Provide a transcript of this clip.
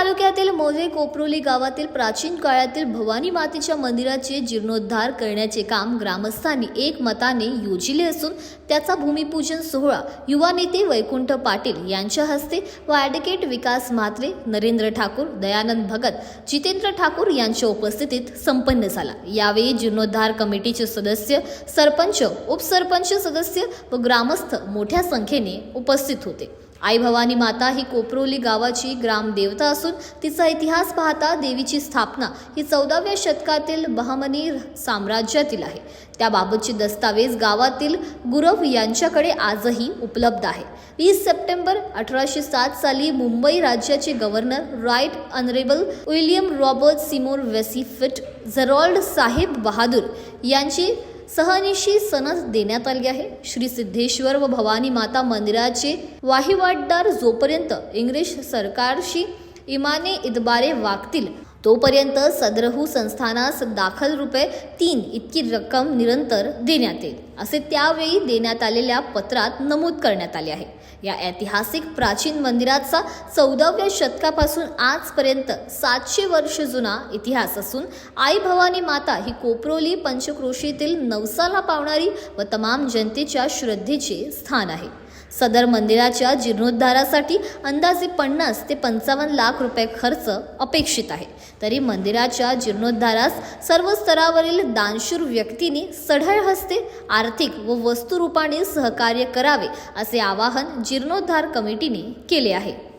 तालुक्यातील मोजे कोपरोली गावातील प्राचीन काळातील भवानी मातेच्या मंदिराचे जीर्णोद्धार करण्याचे काम ग्रामस्थांनी एक मताने योजिले असून त्याचा भूमिपूजन सोहळा युवा नेते वैकुंठ पाटील यांच्या हस्ते व ॲडव्होकेट विकास म्हात्रे नरेंद्र ठाकूर दयानंद भगत जितेंद्र ठाकूर यांच्या उपस्थितीत संपन्न झाला. यावेळी जीर्णोद्धार कमिटीचे सदस्य सरपंच उपसरपंच सदस्य व ग्रामस्थ मोठ्या संख्येने उपस्थित होते. आई भवानी माता ही कोपरोली गावाची ग्रामदेवता असून तिचा इतिहास पाहता देवीची स्थापना ही चौदाव्या शतकातील बहामनी साम्राज्यातील आहे. त्याबाबतची दस्तावेज गावातील गुरव यांच्याकडे आजही उपलब्ध आहे. वीस सप्टेंबर अठराशे सात साली मुंबई राज्याचे governor right honourable William Robert Seymour Vesey Fitzgerald साहेब बहादूर यांची सहनिशी सनद देण्यात आली आहे. श्री सिद्धेश्वर व भवानी माता मंदिराचे वाहिवाटदार जोपर्यंत इंग्लिश सरकारशी इमाने इतबारे वागतील तोपर्यंत सदरहू संस्थानास दाखल रुपये तीन इतकी रक्कम निरंतर देण्यात येईल असे त्यावेळी देण्यात आलेल्या पत्रात नमूद करण्यात आले आहे. या ऐतिहासिक प्राचीन मंदिराचा चौदाव्या शतकापासून आजपर्यंत सातशे वर्ष जुना इतिहास असून आई भवानी माता ही कोपरोली पंचक्रोशीतील नवसाला पावणारी व तमाम जनतेच्या श्रद्धेचे स्थान आहे. सदर मंदिराच्या जीर्णोद्धारासाठी अंदाजे पन्नास ते पंचावन्न लाख रुपये खर्च अपेक्षित आहे. तरी मंदिराच्या जीर्णोद्धारास सर्व स्तरावरील दानशूर व्यक्तींनी सढळ हस्ते आर्थिक व वस्तुरूपाने सहकार्य करावे असे आवाहन जीर्णोद्धार कमिटीने केले आहे.